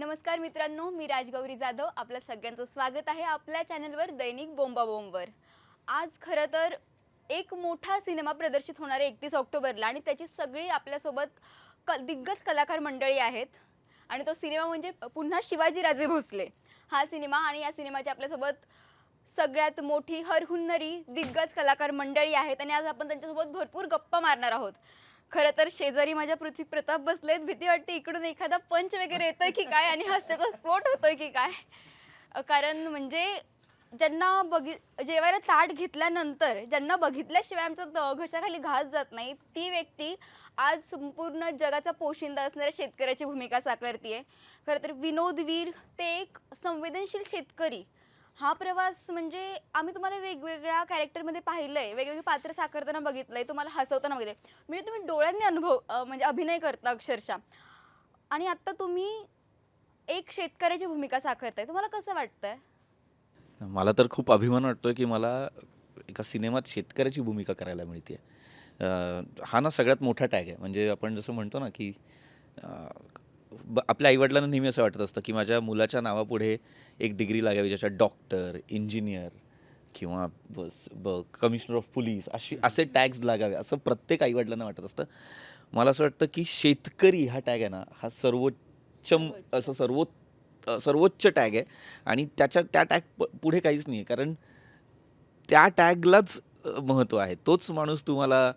नमस्कार मित्रांनो मी राजगौरी जाधव. आपलं सगळ्यांचं स्वागत आहे आपल्या चॅनलवर दैनिक बोंबाबोंबर आज खरं तर एक मोठा सिनेमा प्रदर्शित होणार आहे एकतीस ऑक्टोबरला आणि त्याची सगळी आपल्यासोबत क दिग्गज कलाकार मंडळी आहेत. आणि तो सिनेमा म्हणजे पुन्हा शिवाजीराजे भोसले. हा सिनेमा आणि या सिनेमाची आपल्यासोबत सगळ्यात मोठी हरहुन्नरी दिग्गज कलाकार मंडळी आहेत. आणि आज आपण त्यांच्यासोबत भरपूर गप्पा मारणार आहोत. खरं तर शेजारी माझ्या पृथ्वी प्रताप बसलेत. भीती वाटते इकडून एखादा पंच वगैरे येतोय की काय आणि हास्याचा स्फोट होतोय की काय? कारण म्हणजे ज्यांना बघि जेवायला ताट घेतल्यानंतर ज्यांना बघितल्याशिवाय आमचा घशाखाली घास जात नाही ती व्यक्ती आज संपूर्ण जगाचा पोशिंदा असणाऱ्या शेतकऱ्याची भूमिका साकारतीये. खरं तर विनोदवीर ते एक संवेदनशील शेतकरी. हा प्रवास म्हणजे आम्ही तुम्हाला वेगवेगळ्या कॅरेक्टरमध्ये पाहिलंय. वेगवेगळी पात्र साकारताना बघितलंय तुम्हाला हसवताना बघितलंय. म्हणजे तुम्ही डोळ्यांनी अनुभव म्हणजे अभिनय करता अक्षरशः. आणि आत्ता तुम्ही एक शेतकऱ्याची भूमिका साकारताय. तुम्हाला कसं वाटतंय? मला तर खूप अभिमान वाटतोय की मला एका सिनेमात शेतकऱ्याची भूमिका करायला मिळते हा ना सगळ्यात मोठा टॅग आहे. म्हणजे आपण जसं म्हणतो ना की अं, आपल्या आईवडिलांना नेहमी असं वाटत असतं की माझ्या मुलाच्या नावापुढे एक डिग्री लागावी ज्याच्यात डॉक्टर इंजिनियर किंवा कमिशनर ऑफ पोलीस अशी असे टॅग्स लागावे असं प्रत्येक आईवडिलांना वाटत असतं. मला असं वाटतं की शेतकरी हा टॅग आहे ना हा सर्वोच्च. असं सर्वोच्च अ, सर्वोच्च टॅग आहे. आणि त्याच्या त्या टॅग पुढे काहीच नाही आहे कारण त्या टॅगलाच महत्त्व आहे. तोच माणूस तुम्हाला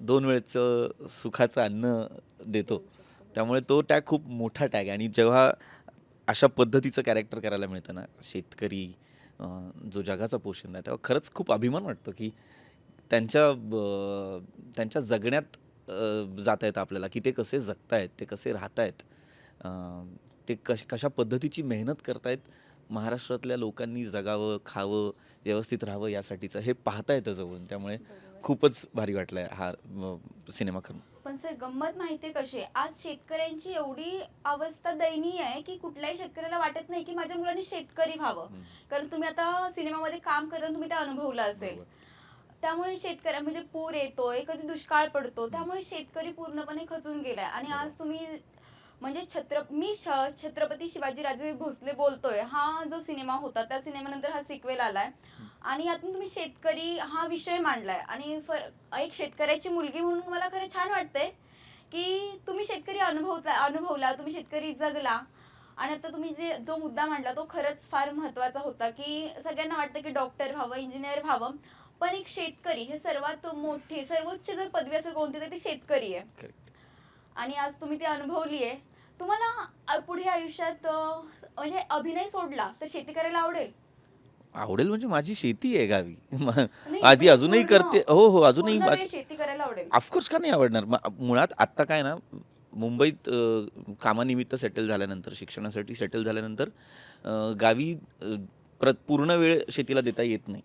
दोन वेळचं सुखाचं अन्न देतो. त्यामुळे तो टॅग खूप मोठा टॅग आहे. आणि जेव्हा अशा पद्धतीचं कॅरेक्टर करायला मिळतं ना शेतकरी जो जगाचा पोषण आहे तेव्हा खरंच खूप अभिमान वाटतो की त्यांच्या ब त्यांच्या जगण्यात जात आहेत आपल्याला की ते कसे जगतायत ते कसे राहत आहेत ते कश कशा पद्धतीची मेहनत करतायत महाराष्ट्रातल्या लोकांनी जगावं खावं व्यवस्थित राहावं यासाठीचं हे पाहता येतं जवळून. त्यामुळे खूपच भारी वाटलं आहे हा सिनेमा करून. पण सर गंमत माहितीये कशी आहे? आज शेतकऱ्यांची एवढी अवस्था दयनीय आहे की कुठल्याही शेतकऱ्याला वाटत नाही की माझ्या मुलांनी शेतकरी व्हावं. कारण तुम्ही आता सिनेमामध्ये काम करताना तुम्ही ते अनुभवलं असेल. त्यामुळे शेतकऱ्या म्हणजे पूर येतोय कधी दुष्काळ पडतो त्यामुळे शेतकरी पूर्णपणे खचून गेलाय आणि आज तुम्ही म्हणजे छत्र मी श- छत्रपती शिवाजीराजे भोसले बोलतोय हा जो सिनेमा होता त्या सिनेमानंतर हा सिक्वेल आलाय. आणि यातून तुम्ही शेतकरी हा विषय मांडलाय. आणि फर- एक शेतकऱ्याची मुलगी म्हणून मला खरं छान वाटतंय की तुम्ही शेतकरी अनुभवता अनुभवला तुम्ही शेतकरी जगला. आणि आता तुम्ही जे जो मुद्दा मांडला तो खरंच फार महत्त्वाचा होता की सगळ्यांना वाटतं की डॉक्टर व्हावं इंजिनियर व्हावं. पण एक शेतकरी हे सर्वात मोठी सर्वोच्च जर पदवी असेल कोणती तर ती शेतकरी आहे. आणि आज तुम्ही ती अनुभवली आहे तुम्हाला अ, पुढे आयुष्यात अ, म्हणजे अभिनय सोडला तर शेती करायला आवडेल? आवडेल म्हणजे माझी शेती आहे गावी. म- नाही, आधी पण अजूनही पूर्ण- करते. हो हो अजूनही पूर्ण माझी- वेळ शेती करायला आवडेल. ऑफकोर्स का नाही आवडणार? म- मुळात आत्ता काय ना मुंबईत अ, कामानिमित्त सेटल झाल्यानंतर शिक्षणासाठी सेटल झाल्यानंतर अ, गावी अ, प्र पूर्ण वेळ शेतीला देता येत नाही.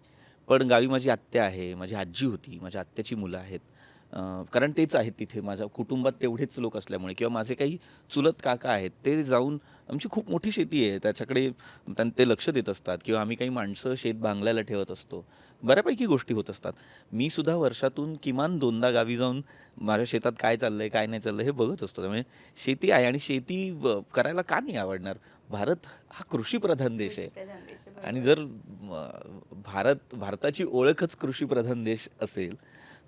पण गावी माझी आत्या आहे माझी आजी होती माझ्या आत्याची मुलं आहेत. कारण तेच आहेत तिथे. माझ्या कुटुंबात तेवढेच लोक असल्यामुळे किंवा माझे काही चुलत काका आहेत ते जाऊन आमची खूप मोठी शेती आहे. त्याच्याकडे त्यां- ते लक्ष देत असतात किंवा आम्ही काही माणसं शेत बांगल्याला ठेवत असतो. बऱ्यापैकी गोष्टी होत असतात. मी सुद्धा वर्षातून किमान दोनदा गावी जाऊन माझ्या शेतात काय चाललंय काय नाही चाललंय हे बघत असतो. त्यामुळे शेती आहे आणि शेती करायला का नाही आवडणार? भारत हा कृषीप्रधान देश आहे. आहे. आणि जर भारत भारताची ओळखच कृषीप्रधान देश असेल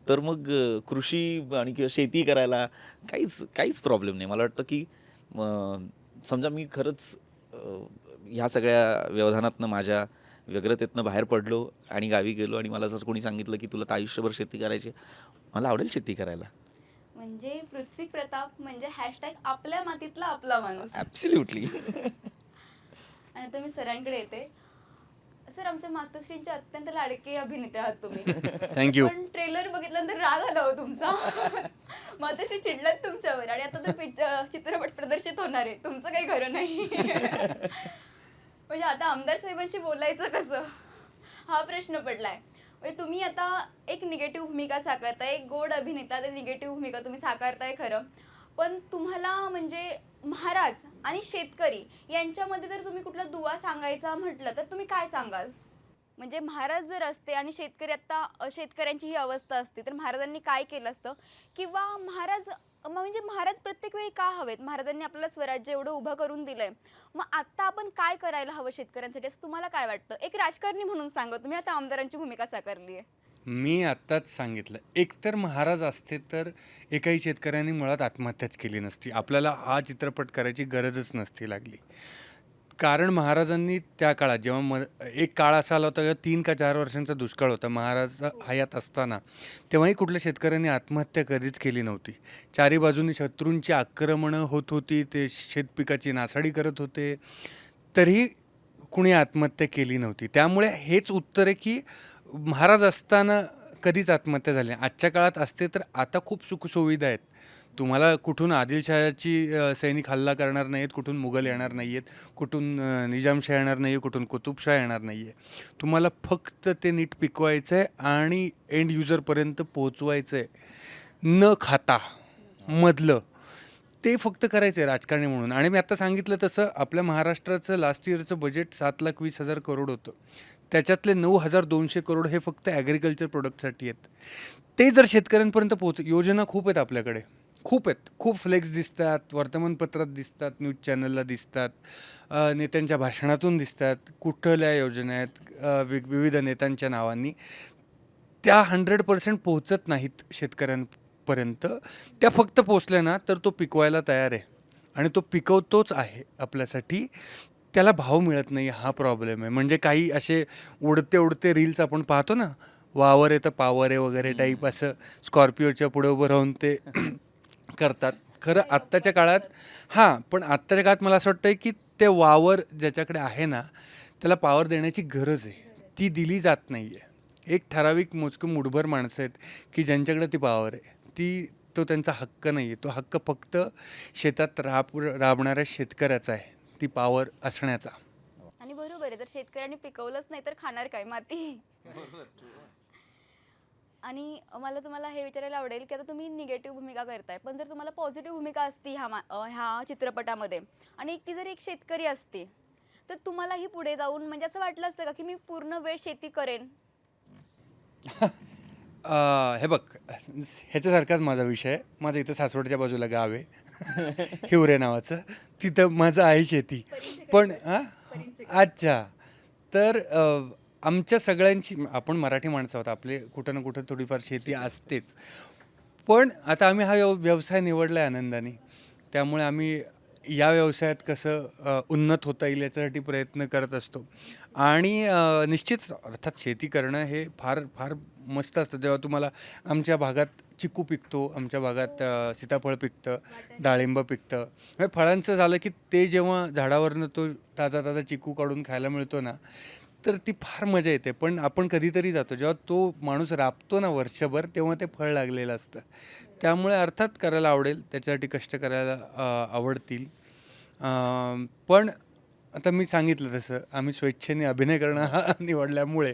तर मग कृषी आणि किंवा शेती करायला काहीच काहीच प्रॉब्लेम नाही. मला वाटतं की समजा मी खरंच ह्या सगळ्या व्यवधानातनं माझ्या व्यग्रतेतनं बाहेर पडलो आणि गावी गेलो आणि मला जर कोणी सांगितलं की तुला तर आयुष्यभर शेती करायची मला आवडेल शेती करायला. म्हणजे पृथ्वी प्रताप म्हणजे हॅशटॅग आपल्या मातीतला आपला माणूस. ॲब्सल्युटली आणि आता मी सरांकडे येते. सर आमच्या मातोश्रींचे अत्यंत लाडके अभिनेते आहात तुम्ही. थँक्यू पण ट्रेलर बघितल्यानंतर राग आला हो तुमचा. मातोश्री चिडल्यात तुमच्यावर आणि आता तर पिच- चित्रपट प्रदर्शित होणार आहे. तुमचं काही खरं नाही. म्हणजे आता आमदार साहेबांशी बोलायचं कसं? हा प्रश्न पडलाय. म्हणजे तुम्ही आता एक निगेटिव्ह भूमिका साकारताय एक गोड अभिनेता ते निगेटिव्ह भूमिका तुम्ही साकारताय खरं. पण तुम्हाला म्हणजे महाराज आणि शेतकरी यांच्यामध्ये जर तुम्ही कुठला दुवा सांगायचा म्हटलं तर तुम्ही काय सांगाल? म्हणजे महाराज जर असते आणि शेतकरी आत्ता शेतकऱ्यांची ही अवस्था असते तर महाराजांनी काय केलं असतं? किंवा महाराज मग म्हणजे महाराज प्रत्येक वेळी का हवेत? महाराजांनी आपल्याला स्वराज्य एवढं उभं करून दिलंय. मग आत्ता आपण काय करायला हवं शेतकऱ्यांसाठी? असं तुम्हाला काय वाटतं? एक राजकारणी म्हणून सांगा तुम्ही. आता आमदारांची भूमिका साकारली आहे मी आत्ताच सांगितलं एकतर महाराज असते तर एकाही शेतकऱ्यांनी मुळात आत्महत्याच केली नसती. आपल्याला हा चित्रपट करायची गरजच नसती लागली. कारण महाराजांनी त्या काळात जेव्हा म एक काळ असा आला होता जेव्हा तीन का चार वर्षांचा दुष्काळ होता महाराज हयात असताना तेव्हाही कुठल्या शेतकऱ्यांनी आत्महत्या कधीच केली नव्हती. चारी बाजूनी शत्रूंची आक्रमणं होत होती ते शेतपिकाची नासाडी करत होते. तरीही कुणी आत्महत्या केली नव्हती. त्यामुळे हेच उत्तर आहे की महाराज असताना कधीच आत्महत्या झाली आजच्या काळात असते तर आता खूप सुखसुविधा आहेत. तुम्हाला कुठून आदिलशहाची सैनिक हल्ला करणार नाहीत कुठून मुघल येणार नाही आहेत कुठून निजामशाह येणार नाही आहे कुठून कुतुबशाह येणार नाही आहे तुम्हाला फक्त ते नीट पिकवायचं आहे आणि एंड युजरपर्यंत पोचवायचं आहे न खाता मधलं ते फक्त करायचं आहे राजकारणी म्हणून. आणि मी आता सांगितलं तसं आपल्या महाराष्ट्राचं लास्ट इयरचं बजेट सात लाख वीस हजार करोड होतं. त्याच्यातले नऊ हजार दोनशे करोड हे फक्त ॲग्रिकल्चर प्रोडक्टसाठी आहेत. ते जर शेतकऱ्यांपर्यंत पोहोच योजना खूप आहेत आपल्याकडे. खूप आहेत. खूप फ्लेक्स दिसतात वर्तमानपत्रात दिसतात न्यूज चॅनलला दिसतात नेत्यांच्या भाषणातून दिसतात कुठल्या योजना आहेत विविध नेत्यांच्या नावांनी. त्या हंड्रेड पर्सेंट पोहोचत नाहीत शेतकऱ्यांपर्यंत. त्या फक्त पोचल्या ना तर तो पिकवायला तयार आहे. आणि तो पिकवतोच आहे आपल्यासाठी. त्याला भाव मिळत नाही हा प्रॉब्लेम आहे. म्हणजे काही असे उडते उडते रील्स आपण पाहतो ना वावर आहे तर पावर आहे वगैरे टाईप असं स्कॉर्पिओच्या पुढे उभं राहून ते करतात. खरं आत्ताच्या काळात हां पण आत्ताच्या काळात मला असं वाटतं की ते वावर ज्याच्याकडे आहे ना त्याला पावर देण्याची गरज आहे. ती दिली जात नाही आहे एक ठराविक मोजकं मुठभर माणसं आहेत की ज्यांच्याकडे ती पावर आहे. ती तो त्यांचा हक्क नाही आहे तो हक्क फक्त शेतात राब राबणाऱ्या शेतकऱ्याचा आहे. ती पावर असण्याचा. आणि बरोबर आहे जर शेतकऱ्यांनी पिकवलंच नाही तर खाणार काय माती? आणि मला तुम्हाला हे विचारायला आवडेल की आता तुम्ही निगेटिव्ह भूमिका करताय पण जर तुम्हाला पॉझिटिव्ह भूमिका असती ह्या मा अं, ह्या चित्रपटामध्ये आणि एक ती जर एक शेतकरी असते तर तुम्हालाही पुढे जाऊन म्हणजे असं वाटलं असतं का की मी पूर्ण वेळ शेती करेन? हे बघ ह्याच्यासारखाच माझा विषय आहे. माझं इथं सासवडच्या बाजूला गाव आहे. हिवरे नावाचं. तिथं माझं आहे शेती. पण हां? अच्छा. तर आमच्या सगळ्यांची आपण मराठी माणसं आहोत. आपले कुठं ना कुठं थोडीफार शेती असतेच. पण आता आम्ही हा व्यव व्यवसाय निवडला आहे आनंदाने. त्यामुळे आम्ही या व्यवसायात कसं उन्नत होता येईल याच्यासाठी प्रयत्न करत असतो. आणि निश्चित अर्थात शेती करणं हे फार फार मस्त असतं. जेव्हा तुम्हाला आमच्या भागात चिकू पिकतो आमच्या भागात सीताफळ पिकतं डाळिंब पिकतं. म्हणजे फळांचं झालं की ते जेव्हा झाडावरनं तो ताजा ताजा चिकू काढून खायला मिळतो ना तर ती फार मजा येते. पण आपण कधीतरी जातो. जेव्हा तो माणूस राबतो ना वर्षभर तेव्हा ते फळ लागलेलं असतं. त्यामुळे अर्थात करायला आवडेल. त्याच्यासाठी कष्ट करायला आवडतील. पण आता मी सांगितलं तसं. आम्ही स्वेच्छेने अभिनय करणं हा निवडल्यामुळे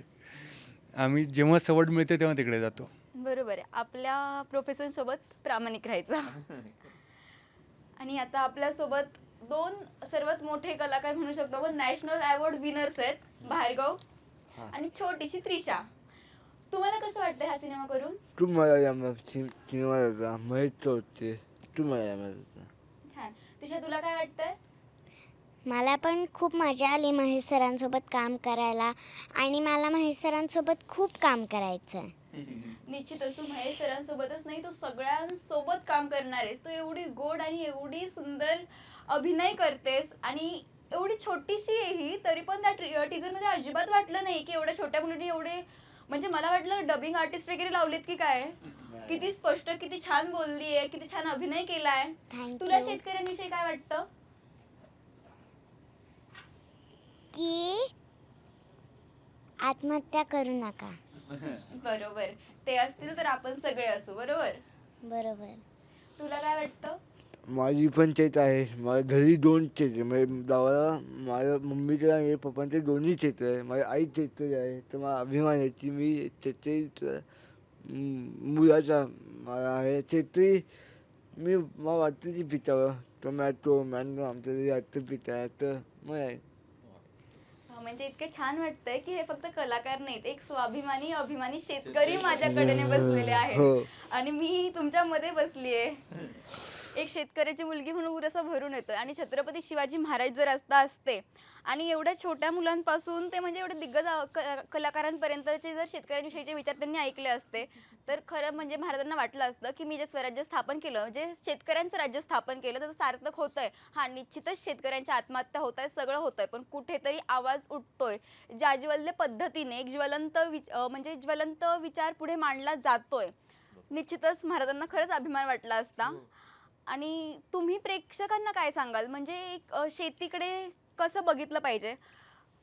आम्ही जेव्हा सवड मिळते तेव्हा तिकडे जातो. बरोबर आहे. आपल्या प्रोफेशन सोबत प्रामाणिक राहायचं. आणि आता आपल्यासोबत दोन सर्वात मोठे कलाकार म्हणू शकतो आपण. नॅशनल अवॉर्ड विनर्स आहेत भार्गव आणि छोटीशी त्रिशा. तुम्हाला कसं वाटतं हा सिनेमा करून? माहीत होते यामध्ये छान. त्रिशा तुला काय वाटतंय? मला पण खूप मजा आली महेश सरांसोबत काम करायला आणि मला महेश सरांसोबत खूप काम करायचं आहे निश्चितच तू महेश सरांसोबतच नाही तू सगळ्यांसोबत काम करणार आहेस. तू एवढी गोड आणि एवढी सुंदर अभिनय करतेस आणि एवढी छोटीशी आहे ही तरी पण त्या टीजरमध्ये अजिबात वाटलं नाही की एवढ्या छोट्या मुलीने एवढे म्हणजे मला वाटलं डबिंग आर्टिस्ट वगैरे लावलेत की काय? किती स्पष्ट किती छान बोलली आहे किती छान अभिनय केलाय. तुला शेतकऱ्यांविषयी काय वाटतं? की आत्महत्या करू नका. बरोबर. ते असतील तर आपण सगळे असू बरोबर? बरोबर. तुला काय वाटतं? माझी पण शेत आहे. माझ्या घरी दोन शेत आहे. म्हणजे गावाला माझ्या मम्मीचं आणि पप्पांचे दोन्ही शेत आहे. माझ्या आई शेतकरी आहे. तर मला अभिमान आहे की मी शेतकरी मुलाचा मला आहे. शेतकरी मी मला वाटतं की पिकावं टोमॅटो मँगो आमच्या घरी आत्ता पीक आहे. तर मग आहे. म्हणजे इतके छान वाटतंय की हे फक्त कलाकार नाहीत. एक स्वाभिमानी अभिमानी शेतकरी. माझ्याकडे बसलेले हो. आहेत आणि मी तुमच्यामध्ये बसलीये. एक शेतकऱ्याची मुलगी म्हणून उरसा भरून येतो आणि छत्रपती शिवाजी महाराज जर असता असते आणि एवढ्या छोट्या मुलांपासून ते म्हणजे एवढे दिग्गज कलाकारांपर्यंतचे जर शेतकऱ्यांविषयीचे विचार त्यांनी ऐकले असते तर खरं म्हणजे महाराजांना वाटलं असतं की मी जे स्वराज्य स्थापन केलं जे शेतकऱ्यांचं राज्य स्थापन केलं त्याचं सार्थक होतंय. हा निश्चितच शेतकऱ्यांच्या आत्महत्या होत आहे सगळं होतंय. पण कुठेतरी आवाज उठतोय जाज्वल्य पद्धतीने एक ज्वलंत विच म्हणजे ज्वलंत विचार पुढे मांडला जातोय. निश्चितच महाराजांना खरंच अभिमान वाटला असता. हो. आणि तुम्ही प्रेक्षकांना काय सांगाल? म्हणजे एक अ, शेतीकडे कसं बघितलं पाहिजे?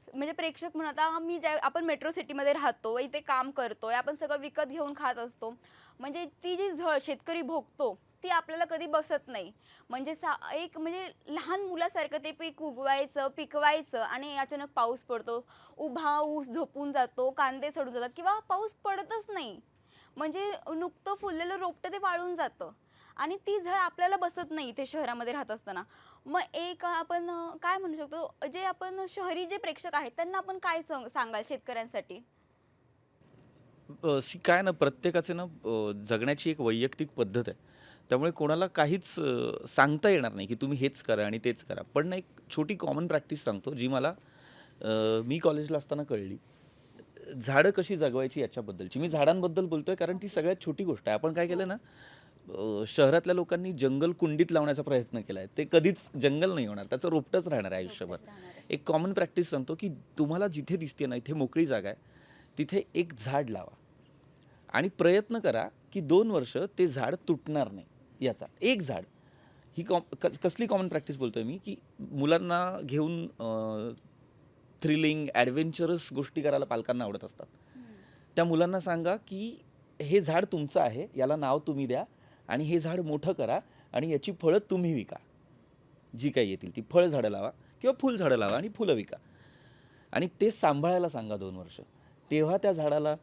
म्हणजे प्रेक्षक म्हणून आता मी ज्या आपण मेट्रो सिटीमध्ये राहतो इथे काम करतोय आपण सगळं विकत घेऊन खात असतो. म्हणजे ती जी झळ शेतकरी भोगतो ती आपल्याला कधी बसत नाही. म्हणजे सा एक म्हणजे लहान मुलासारखं ते पीक उगवायचं पिकवायचं आणि अचानक पाऊस पडतो. उभा ऊस झोपून जातो कांदे सडून जातात किंवा पाऊस पडतच नाही. म्हणजे नुकतं फुललेलं रोपटं ते वाळून जातं. आणि ती झळ आपल्याला बसत नाही इथे शहरामध्ये राहत असताना. मग एक आपण काय म्हणू शकतो जे आपण शहरी जे प्रेक्षक आहेत त्यांना आपण काय सांग सांगाल शेतकऱ्यांसाठी? काय ना प्रत्येकाचे ना जगण्याची एक वैयक्तिक पद्धत आहे. त्यामुळे कोणाला काहीच सांगता येणार नाही की तुम्ही हेच करा आणि तेच करा. पण ना एक छोटी कॉमन प्रॅक्टिस सांगतो जी मला मी कॉलेजला असताना कळली. झाडं कशी जगवायची याच्याबद्दलची. मी झाडांबद्दल बोलतोय कारण ती सगळ्यात छोटी गोष्ट आहे. आपण काय केलं ना शहरातल्या लोकांनी जंगल कुंडीत लावण्याचा प्रयत्न केला आहे ते कधीच जंगल नाही होणार. त्याचं रोपटंच राहणार आहे आयुष्यभर. एक कॉमन प्रॅक्टिस सांगतो की तुम्हाला जिथे दिसते ना इथे मोकळी जागा आहे तिथे एक झाड लावा. आणि प्रयत्न करा की दोन वर्ष ते झाड तुटणार नाही याचा. एक झाड. ही कॉम कस- कसली कॉमन प्रॅक्टिस बोलतोय मी? की मुलांना घेऊन थ्रिलिंग ॲडव्हेंचरस गोष्टी करायला पालकांना आवडत असतात. त्या मुलांना सांगा की हे झाड तुमचं आहे याला नाव तुम्ही द्या आणि हे झाड मोठं करा आणि याची फळं तुम्ही विका. जी काही येतील ती फळ झाडं लावा किंवा फुल झाडं लावा आणि फुलं विका. आणि ते सांभाळायला सांगा दोन वर्ष. तेव्हा त्या झाडाला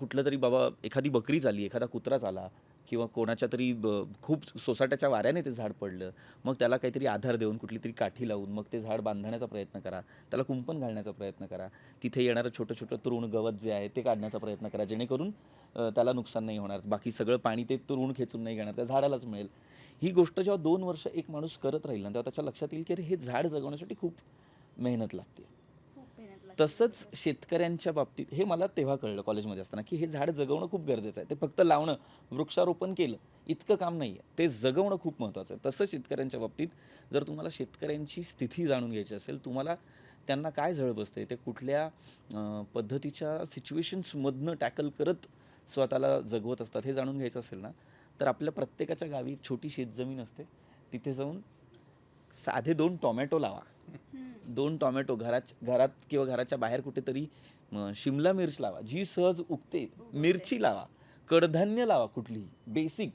कुठलं तरी बाबा एखादी बकरी झाली एखादा कुत्रा चाला किंवा कोणाच्या तरी ब- खूप सोसाट्याच्या वाऱ्याने ते झाड पडलं. मग त्याला काहीतरी आधार देऊन कुठली तरी काठी लावून मग ते झाड बांधण्याचा प्रयत्न करा. त्याला कुंपण घालण्याचा प्रयत्न करा. तिथे येणारं छोटं छोटं तृण गवत जे आहे ते काढण्याचा प्रयत्न करा. जेणेकरून त्याला नुकसान नाही होणार. बाकी सगळं पाणी ते तृण खेचून नाही घेणार. त्या झाडालाच मिळेल. ही गोष्ट जेव्हा दोन वर्ष एक माणूस करत राहील ना तेव्हा त्याच्या लक्षात येईल की अरे हे झाड जगवण्यासाठी खूप मेहनत लागते. तसंच शेतकऱ्यांच्या बाबतीत हे मला तेव्हा कळलं कॉलेजमध्ये असताना की हे झाड जगवणं खूप गरजेचं आहे. ते फक्त लावणं वृक्षारोपण केलं इतकं काम नाही आहे. ते जगवणं खूप महत्त्वाचं आहे. तसं शेतकऱ्यांच्या बाबतीत जर तुम्हाला शेतकऱ्यांची स्थिती जाणून घ्यायची असेल तुम्हाला त्यांना काय झळ बसते ते कुठल्या पद्धतीच्या सिच्युएशन्समधनं टॅकल करत स्वतःला जगवत असतात हे जाणून घ्यायचं असेल ना तर आपल्या प्रत्येकाच्या गावी छोटी शेतजमीन असते. तिथे जाऊन साधे दोन टोमॅटो लावा. दोन टोमॅटो घरात घरात किंवा घराच्या बाहेर कुठेतरी शिमला मिर्च लावा. जी सहज उगते मिरची लावा. कडधान्य लावा कुठली बेसिक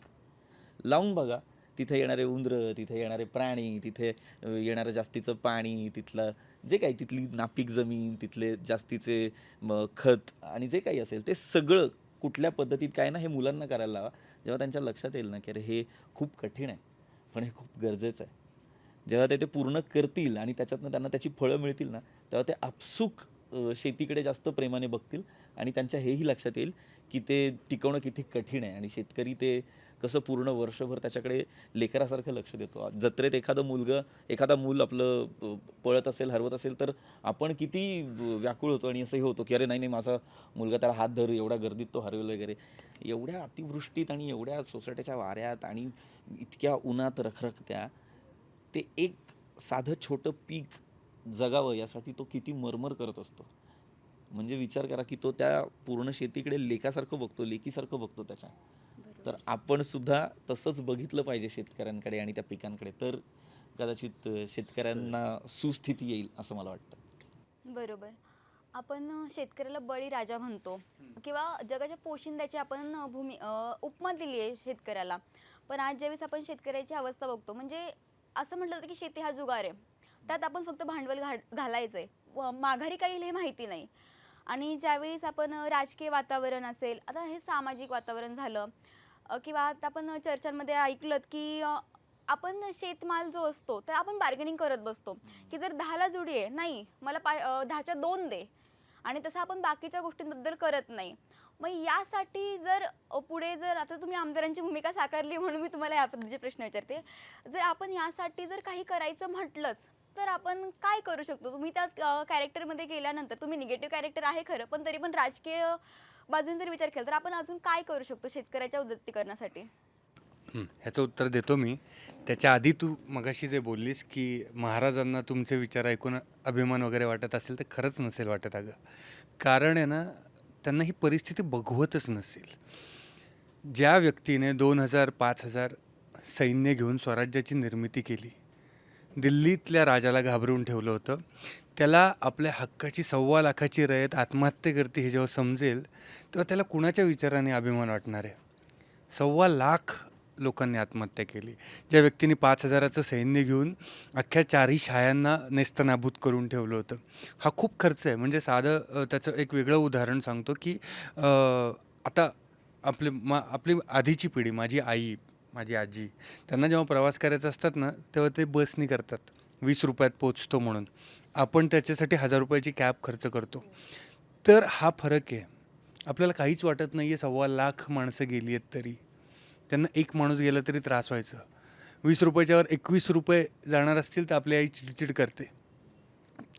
लावून बघा. तिथे येणारे उंदरं तिथे येणारे प्राणी तिथे येणारं जास्तीचं पाणी तिथलं जे काही तिथली नापीक जमीन तिथले जास्तीचे खत आणि जे काही असेल ते सगळं कुठल्या पद्धतीत काय ना हे मुलांना करायला लावा. जेव्हा त्यांच्या लक्षात येईल ना की अरे हे खूप कठीण आहे पण हे खूप गरजेचं आहे. जेव्हा ते ते पूर्ण करतील आणि त्याच्यातनं त्यांना त्याची फळं मिळतील ना तेव्हा ते आपसूक शेतीकडे जास्त प्रेमाने बघतील आणि त्यांच्या हेही लक्षात येईल की ते टिकवणं किती कठीण आहे आणि शेतकरी ते कसं पूर्ण वर्षभर त्याच्याकडे लेकरासारखं लक्ष देतो. जत्रेत एखादं मुलगं एखादा मूल आपलं पळत असेल हरवत असेल तर आपण किती व्याकुळ होतो आणि असंही होतो की अरे नाही नाही माझा मुलगा त्याला हात धर एवढ्या गर्दीत तो हरवेल वगैरे. एवढ्या अतिवृष्टीत आणि एवढ्या सोसायटीच्या वाऱ्यात आणि इतक्या उन्हात रखरखत्या ते एक साधं छोटं पीक जगावं यासाठी तो किती मरमर करत असतो. म्हणजे विचार करा की तो त्या पूर्ण शेतीकडे लेकासारखं बघतो लेकीसारखं बघतो त्याच्या. तर आपण सुद्धा तसंच बघितलं पाहिजे शेतकऱ्यांकडे आणि त्या पिकांकडे. तर कदाचित शेतकऱ्यांना सुस्थिती येईल असं मला वाटतं. बरोबर. आपण शेतकऱ्याला बळी राजा म्हणतो किंवा जगाच्या पोशिंद्याची आपण भूमी उपमा दिली आहे शेतकऱ्याला. पण आज ज्यावेळेस आपण शेतकऱ्याची अवस्था बघतो म्हणजे असं म्हटलं जातं की शेती हा जुगार आहे. त्यात आपण फक्त भांडवल घा घालायचं आहे माघारी काही हे माहिती नाही. आणि ज्यावेळेस आपण राजकीय वातावरण असेल आता हे सामाजिक वातावरण झालं किंवा आता आपण चर्चांमध्ये ऐकलं की आपण शेतमाल जो असतो तर आपण बार्गेनिंग करत बसतो. की जर दहाला जुडी आहे नाही मला पा दहाच्या दोन दे. आणि तसं आपण बाकीच्या गोष्टींबद्दल करत नाही. मग यासाठी जर पुढे जर आता तुम्ही आमदारांची भूमिका साकारली म्हणून मी तुम्हाला याबद्दलचे प्रश्न विचारते जर आपण यासाठी जर काही करायचं म्हटलंच तर आपण काय करू शकतो? तुम्ही त्या कॅरेक्टरमध्ये गेल्यानंतर तुम्ही निगेटिव्ह कॅरेक्टर आहे खरं पण तरी पण राजकीय बाजून जर विचार केला तर आपण अजून काय करू शकतो शेतकऱ्याच्या उदत्तीकरणासाठी? ह्याचं उत्तर देतो मी. त्याच्या आधी तू मगाशी जे बोललीस की महाराजांना तुमचे विचार ऐकून अभिमान वगैरे वाटत असेल तर खरंच नसेल वाटत अगं. कारण आहे ना त्यांना ही परिस्थिती बघवतच नसेल. ज्या व्यक्तीने दोन हजार पाच हजार सैन्य घेऊन स्वराज्याची निर्मिती केली दिल्लीतल्या राजाला घाबरवून ठेवलं होतं त्याला आपल्या हक्काची सव्वा लाखाची रयत आत्महत्या करते हे जेव्हा समजेल तेव्हा त्याला कुणाच्या विचाराने अभिमान वाटणार आहे? सव्वा लाख लोकांनी आत्महत्या केली. ज्या व्यक्तीने पाच हजाराचं सैन्य घेऊन अख्ख्या चारही शायांना नेस्तनाबूत करून ठेवलं होतं. हा खूप खर्च आहे. म्हणजे साधं त्याचं एक वेगळं उदाहरण सांगतो की आता आपले मा आपली आधीची पिढी माझी आई माझी आजी त्यांना जेव्हा प्रवास करायचा असतात ना तेव्हा ते बसनी करतात. वीस रुपयात पोचतो म्हणून. आपण त्याच्यासाठी हजार रुपयाची कॅब खर्च करतो. तर हा फरक आहे. आपल्याला काहीच वाटत नाही आहे सव्वा लाख माणसं गेली आहेत तरी. त्यांना एक माणूस गेला तरी त्रास व्हायचा. वीस रुपयाच्यावर एकवीस रुपये जाणार असतील तर आपली आई चिडचिड करते.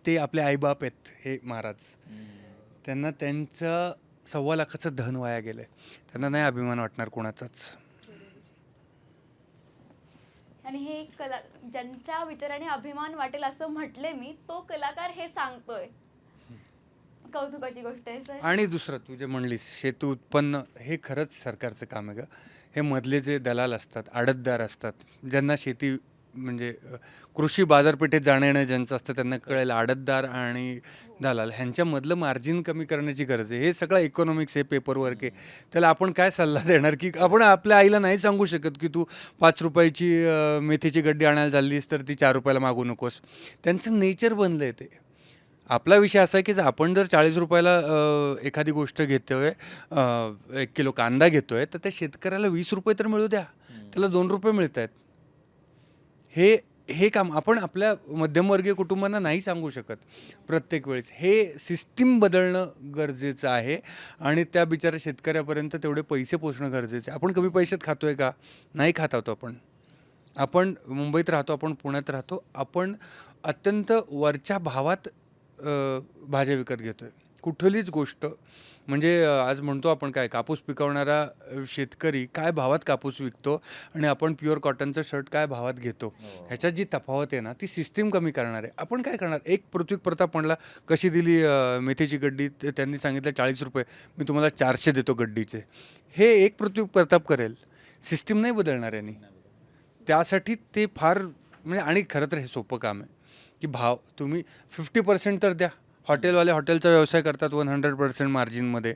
ते आपले आईबाप आहेत हे महाराज. त्यांना त्यांचं सव्वा लाखाचं धन वाया गेलं आहे त्यांना नाही अभिमान वाटणार कोणाचाच. आणि हे कला ज्यांच्या विचाराने अभिमान वाटेल असं म्हटले मी तो कलाकार हे सांगतोय. कौतुकाची गोष्ट आहे सर. आणि दुसरं तू जे म्हणलीस शेतू उत्पन्न हे खरंच सरकारचं काम आहे ग. हे मधले जे दलाल असतात आडतदार असतात ज्यांना शेती म्हणजे अ, कृषी बाजारपेठेत जाणं येणं ज्यांचं असतं त्यांना कळेल आडतदार आणि दलाल ह्यांच्यामधलं मार्जिन कमी करण्याची गरज आहे. हे सगळं इकॉनॉमिक्स आहे पेपरवर्क आहे. त्याला आपण काय सल्ला देणार की आपण आपल्या आईला नाही सांगू शकत की तू पाच रुपयाची अ, मेथीची गड्डी आणायला चाललीस तर ती चार रुपयाला मागू नकोस. त्यांचं नेचर बनलं आहे ते. आपला विषय असा आहे की जर आपण जर चाळीस रुपयाला एखादी गोष्ट घेतोय एक किलो कांदा घेतोय तर त्या शेतकऱ्याला वीस रुपये तर मिळू द्या. त्याला दोन रुपये मिळत आहेत. हे हे काम आपण आपल्या मध्यमवर्गीय कुटुंबांना नाही सांगू शकत प्रत्येक वेळेस. हे सिस्टीम बदलणं गरजेचं आहे आणि त्या बिचाऱ्या शेतकऱ्यापर्यंत तेवढे पैसे पोचणं गरजेचं आहे. आपण कमी पैशात खातोय का? नाही खात आहोत आपण. आपण मुंबईत राहतो आपण पुण्यात राहतो. आपण अत्यंत वरच्या भावात भाज्या विकत घेतो आहे कुठलीच गोष्ट म्हणजे आज म्हणतो आपण काय कापूस पिकवणारा शेतकरी काय भावात कापूस विकतो आणि आपण प्युअर कॉटनचं शर्ट काय भावात घेतो? ह्याच्यात जी तफावत आहे ना ती सिस्टीम कमी करणार आहे. आपण काय करणार? एक पृथ्वी प्रताप म्हणला कशी दिली मेथीची गड्डी? ते त्यांनी सांगितलं चाळीस रुपये. मी तुम्हाला चारशे देतो गड्डीचे. हे एक पृथ्वी प्रताप करेल. सिस्टीम नाही बदलणार यांनी. त्यासाठी ते फार म्हणजे आणि खरं तर हे सोपं काम आहे. की भाव तुम्ही फिफ्टी पर्सेंट तर द्या. हॉटेलवाले हॉटेलचा व्यवसाय करतात वन हंड्रेड पर्सेंट मार्जिनमध्ये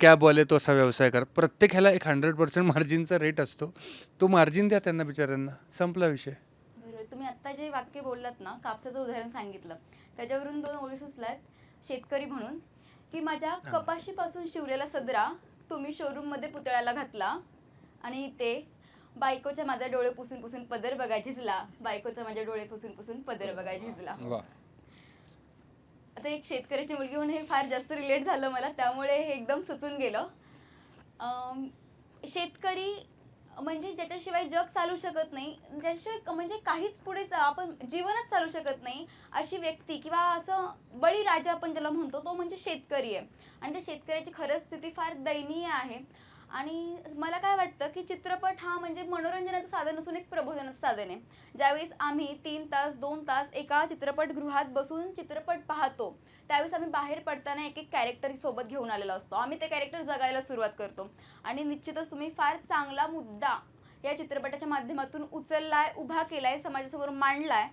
कॅबवाले तो असा व्यवसाय करतात. प्रत्येक ह्याला एक हंड्रेड पर्सेंट मार्जिनचा रेट असतो. तो मार्जिन द्या त्यांना बिचाऱ्यांना. संपला विषय. तुम्ही आत्ता जे वाक्य बोललात ना कापसाचं उदाहरण सांगितलं. त्याच्यावरून दोन ओळी सुचल्यात. शेतकरी म्हणून की माझ्या कपाशीपासून शिवलेला सदरा तुम्ही शोरूममध्ये पुतळ्याला घातला आणि इथे बायकोच्या माझ्या डोळे पुसून पुसून पदर बघा झिजला. बायकोचा माझ्या डोळे पुसून पुसून पदर बघा झिजला. वा. आता एक शेतकऱ्याची मुलगी म्हणून हे फार जास्त रिलेट झालं मला त्यामुळे हे एकदम सुचून गेलं. अम, शेतकरी म्हणजे ज्याच्याशिवाय जग चालू शकत नाही ज्याच्याशिवाय म्हणजे काहीच पुढे चा- आपण जीवनच चालू शकत नाही अशी व्यक्ती किंवा असं बळीराजा आपण ज्याला म्हणतो तो म्हणजे शेतकरी आहे. आणि त्या शेतकऱ्याची खरंच स्थिती फार दयनीय आहे. आणि मला काय वाटतं की चित्रपट हा म्हणजे मनोरंजनाचं साधन असून एक प्रबोधनाचं साधन आहे. ज्यावेळेस आम्ही तीन तास दोन तास एका चित्रपटगृहात बसून चित्रपट पाहतो त्यावेळेस आम्ही बाहेर पडताना एक एक कॅरेक्टर सोबत घेऊन आलेलो असतो. आम्ही ते कॅरेक्टर जगायला सुरुवात करतो. आणि निश्चितच तुम्ही फार चांगला मुद्दा या चित्रपटाच्या माध्यमातून उचललाय उभा केलाय समाजासमोर मांडलाय.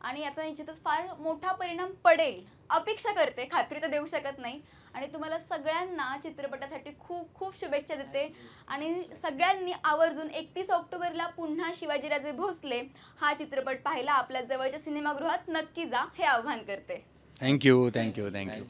आणि याचा निश्चितच फार मोठा परिणाम पडेल. अपेक्षा करते खात्री तर देऊ शकत नाही. आणि तुम्हाला सगळ्यांना चित्रपटासाठी खूप खूप शुभेच्छा देते. आणि सगळ्यांनी आवर्जून एकतीस ऑक्टोबरला पुन्हा शिवाजीराजे भोसले हा चित्रपट पाहायला आपल्या जवळच्या सिनेमागृहात नक्की जा हे आव्हान करते. Thank you thank you thank you